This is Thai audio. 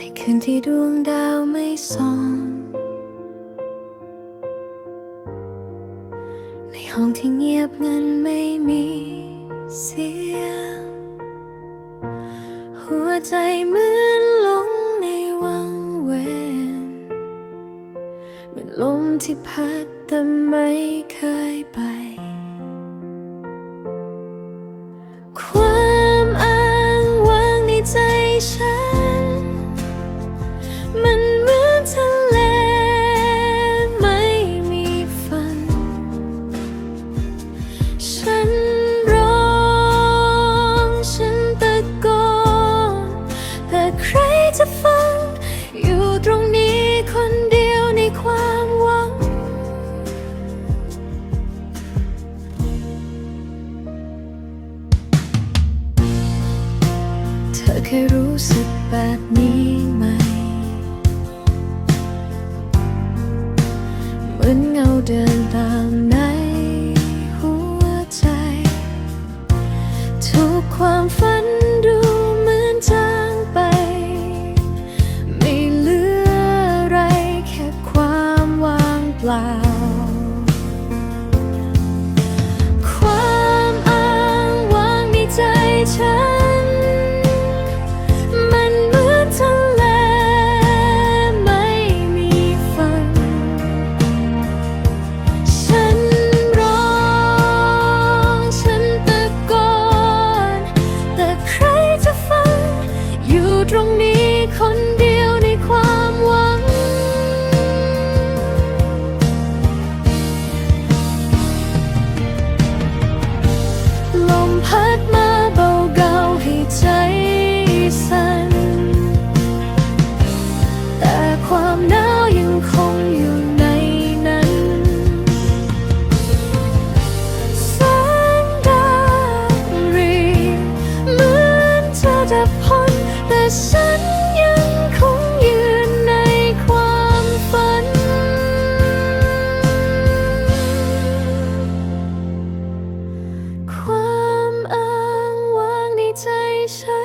ในคืนที่ดวงดาวไม่ส่องในห้องที่เงียบเงินไม่มีเสียง หัวใจเหมือนหลงในวังเวงเหมือนลมที่พัดแต่ไม่เคยไป จะฟัง อยู่ตรงนี้คนเดียวในความหวัง เธอเคยรู้สึกแบบนี้ไหม เหมือนเงาเดินตาม 下。